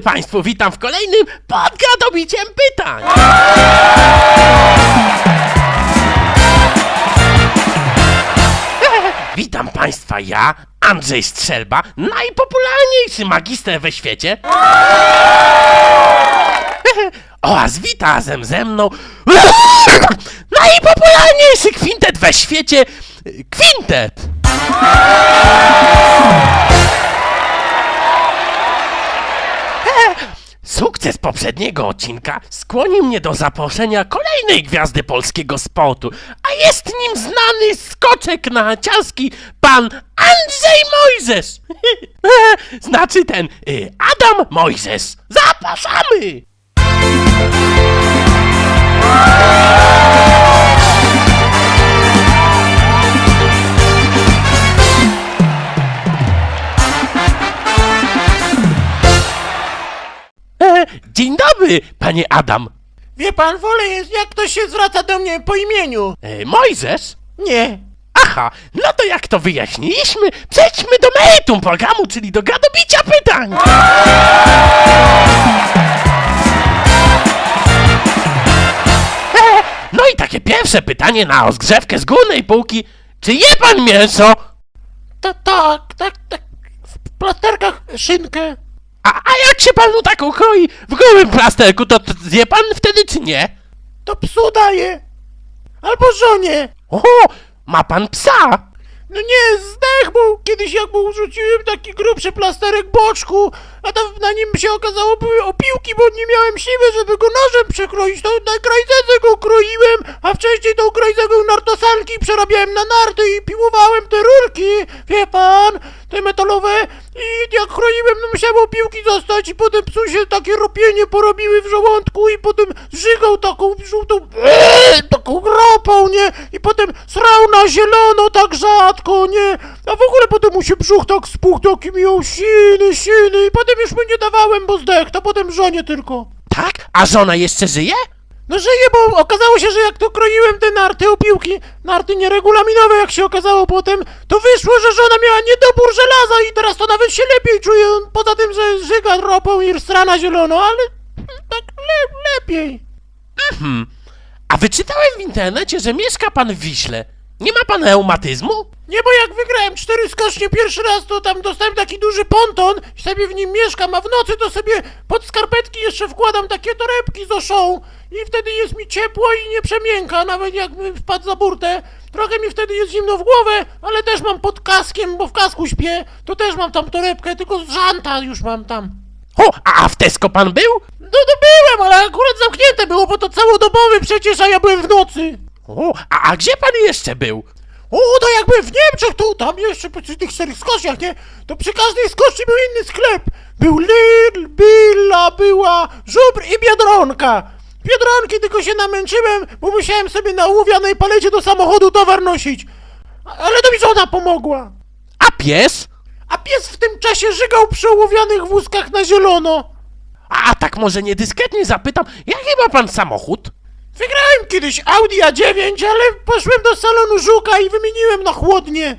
Państwu, witam w kolejnym podgadobiciem pytań. Witam Państwa, ja, Andrzej Strzelba, najpopularniejszy magister we świecie. Oraz wita razem ze mną najpopularniejszy kwintet we świecie, kwintet. Sukces poprzedniego odcinka skłonił mnie do zaproszenia kolejnej gwiazdy polskiego sportu, a jest nim znany skoczek narciarski pan Andrzej Mojżesz. znaczy ten y, Adam Mojżesz. Zapraszamy! Dzień dobry, panie Adam. Wie pan, wolę jest, jak ktoś się zwraca do mnie po imieniu. E, Mojżesz? Nie. Aha, no to jak to wyjaśniliśmy, przejdźmy do meritum programu, czyli do gadobicia pytań. E, No i takie pierwsze pytanie na rozgrzewkę z górnej półki. Czy je pan mięso? To tak, tak, tak. W plasterkach szynkę. Jak się panu tak ukroi w gołym plasterku, to, zje pan wtedy czy nie? To psu daję. Albo żonie. O, ma pan psa. No nie, zdech mu. Kiedyś jak mu rzuciłem taki grubszy plasterek boczku, a tam na nim się okazało były opiłki, bo nie miałem siły, żeby go nożem przekroić. To na krajzece go kroiłem, a wcześniej tą krajzegą nartosanki przerabiałem na narty i piłowałem te rurki, wie pan, te metalowe. I jak kroiłem, no musiałem opiłki zostać i potem psu się takie ropienie porobiły w żołądku i potem żygał taką żółtą, eee, taką ropą, nie? I potem srał na zielono tak rzadko, nie? A w ogóle potem mu się brzuch tak spuchł, taki miał siny, siny i potem już mu nie dawałem, bo zdech, to potem żonie tylko. Tak? A żona jeszcze żyje? No żyje, bo okazało się, że jak to kroiłem te narty, opiłki, narty nieregulaminowe, jak się okazało potem, to wyszło, że żona miała niedobór żelaza i teraz to nawet się lepiej czuje, poza tym, że żyga ropą i strana zielono, ale tak le lepiej. A wyczytałem w internecie, że mieszka pan w Wiśle. Nie ma pan reumatyzmu? Nie, bo jak wygrałem cztery skocznie pierwszy raz, to tam dostałem taki duży ponton i sobie w nim mieszkam, a w nocy to sobie pod skarpetki jeszcze wkładam takie torebki z oszą i wtedy jest mi ciepło i nie przemięka, nawet jakbym wpadł za burtę. Trochę mi wtedy jest zimno w głowę, ale też mam pod kaskiem, bo w kasku śpię, to też mam tam torebkę, tylko z żanta już mam tam. O, a w Tesco pan był? No to byłem, ale akurat zamknięte było, bo to całodobowy przecież, a ja byłem w nocy. O, a, a gdzie pan jeszcze był? O, to jakby w Niemczech, to tam jeszcze przy tych czterech skoczniach, nie? To przy każdej skoczni był inny sklep. Był Lidl, Billa, była Żubr i Biedronka. Biedronki tylko się namęczyłem, bo musiałem sobie na ołowianej palecie do samochodu towar nosić. Ale to mi żona pomogła. A pies? A pies w tym czasie żygał przy ołowianych wózkach na zielono. A tak może niedyskretnie zapytam, jaki ma pan samochód? Wygrałem kiedyś Audi A9, ale poszłem do salonu Żuka i wymieniłem na chłodnie.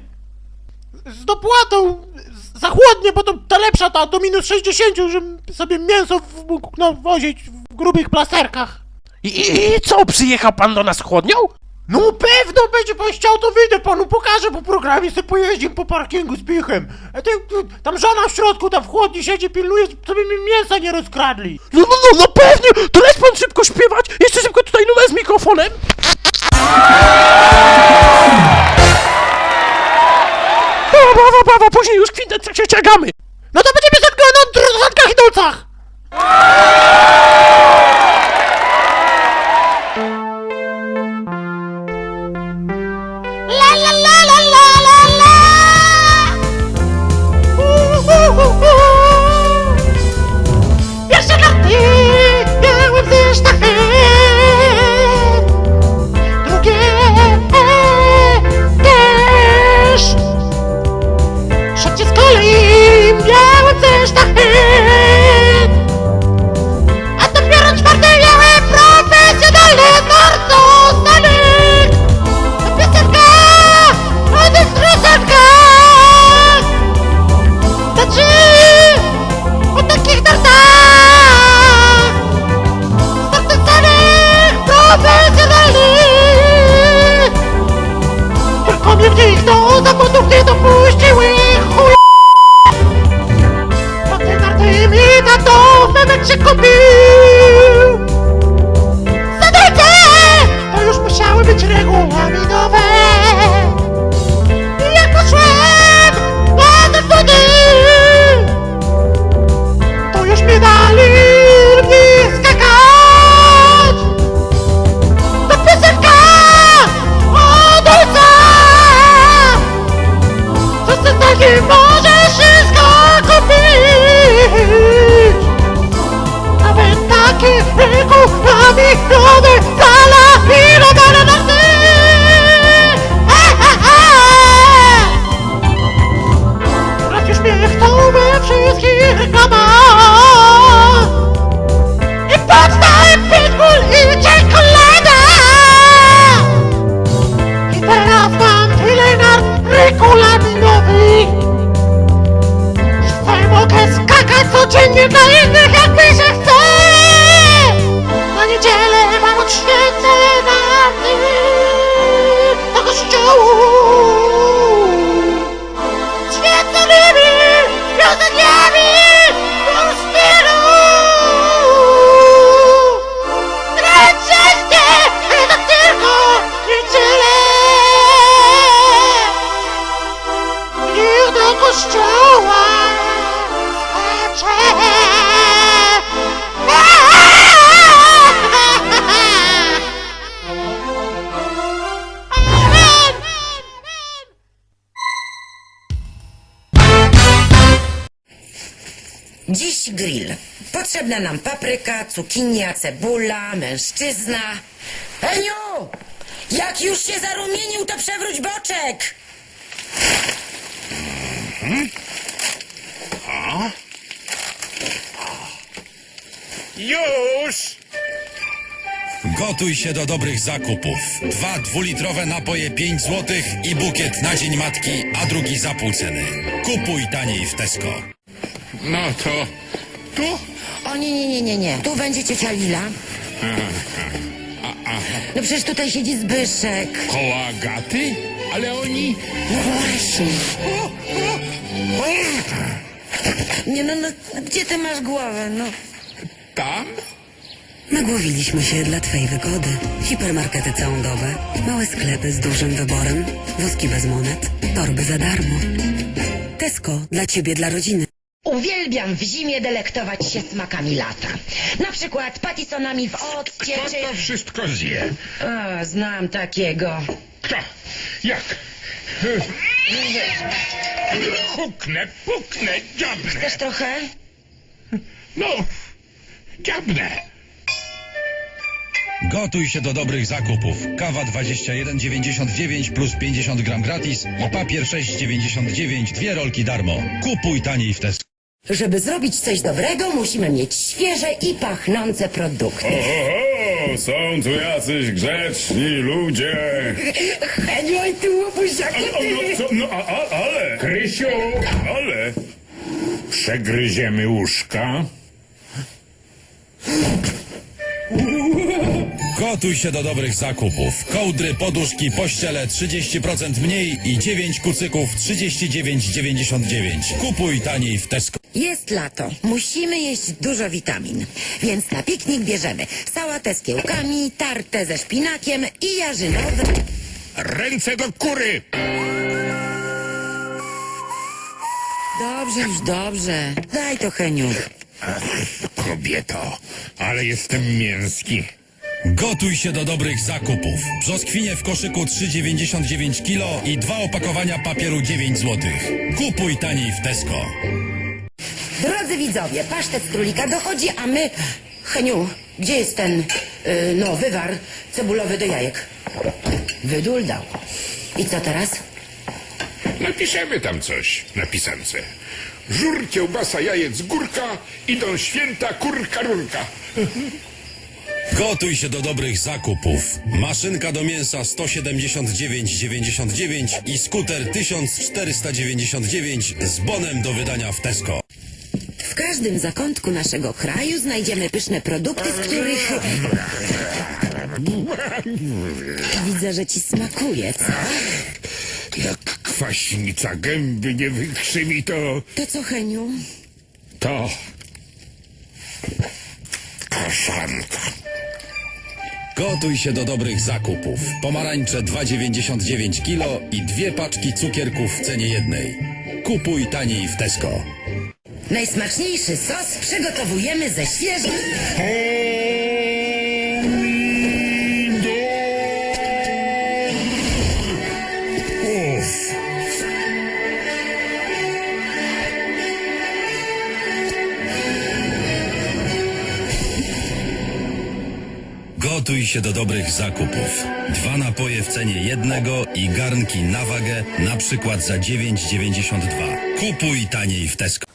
Z dopłatą za chłodnie, bo to ta lepsza, ta do minus 60, żebym sobie mięso w- no, wozić w grubych plasterkach. I, i, I co, przyjechał pan do nas chłodnią? No pewno będzie pan chciał, to wyjdę panu pokażę po programie, sobie pojeździmy po parkingu z pichem. A ty, tu, tam żona w środku, tam w chłodni siedzi, pilnuje, żeby mi mięsa nie rozkradli. No, no, no, no pewnie! To leć pan szybko śpiewać! Jeszcze szybko tutaj numer z mikrofonem! Brawo, brawo, brawo! Później już kwintę się ciągamy! No to będzie piosenka o drążatkach i dolcach. La la tato Memek się kupił Sadece To już musiały być regulaminowe I jak poszłem na te wody To już mi dali mi skakać To piosenka o dolcach Co z takim amigo! Dziś grill. Potrzebna nam papryka, cukinia, cebula, mężczyzna. Eniu! Jak już się zarumienił, to przewróć boczek! Już! Gotuj się do dobrych zakupów. Dwa dwulitrowe napoje 5 złotych i bukiet na Dzień Matki, a drugi za pół ceny. Kupuj taniej w Tesco. No to tu? O nie, nie, nie, nie, nie. Tu będzie ciocia Lila. No przecież tutaj siedzi Zbyszek. Koło Agaty? ale oni... No właśnie. Nie no, no, gdzie ty masz głowę, no? Tam? Nagłowiliśmy się dla twojej wygody. Hipermarkety całą dobę, małe sklepy z dużym wyborem, wózki bez monet, torby za darmo. Tesco dla ciebie, dla rodziny. Uwielbiam w zimie delektować się smakami lata. Na przykład patisonami w occie Kto czy... to wszystko zje? A, znam takiego. Kto? Jak? Huknę, puknę, dziabnę. Chcesz trochę? No, dziabnę. Gotuj się do dobrych zakupów. Kawa 21,99 plus 50 gram gratis i papier 6,99, dwie rolki darmo. Kupuj taniej w Tesco. Żeby zrobić coś dobrego, musimy mieć świeże i pachnące produkty. Oho, są tu jacyś grzeczni ludzie. Heniu, i ty łobuziaku, O, no, co, no, a, a, ale, Krysiu, ale, przegryziemy łóżka. Gotuj się do dobrych zakupów. Kołdry, poduszki, pościele 30% mniej i 9 kucyków 39,99. Kupuj taniej w Tesco. Jest lato. Musimy jeść dużo witamin. Więc na piknik bierzemy sałatę z kiełkami, tartę ze szpinakiem i jarzynowy... Ręce do kury. Dobrze, już dobrze. Daj to, Heniu. Kobieto, ale jestem mięski. Gotuj się do dobrych zakupów. Brzoskwinie w koszyku 3,99 kg i dwa opakowania papieru 9 zł. Kupuj taniej w Tesco. Drodzy widzowie, pasztet z królika dochodzi, a my... Heniu, gdzie jest ten, y, no, wywar cebulowy do jajek? Wyduldał. I co teraz? Napiszemy tam coś na pisance. Żur, kiełbasa, jajec, górka, idą święta, kurka, rurka. Gotuj się do dobrych zakupów. Maszynka do mięsa 179,99 i skuter 1499 z bonem do wydania w Tesco. W każdym zakątku naszego kraju znajdziemy pyszne produkty, z których... Widzę, że ci smakuje, co? Jak kwaśnica gęby nie wykrzywi, to... To co, Heniu? to... kaszanka. Gotuj się do dobrych zakupów. Pomarańcze 2,99 kg i dwie paczki cukierków w cenie jednej. Kupuj taniej w Tesco. Najsmaczniejszy sos przygotowujemy ze świeżych... Gotuj się do dobrych zakupów. Dwa napoje w cenie jednego i garnki na wagę, na przykład za 9,92. Kupuj taniej w Tesco.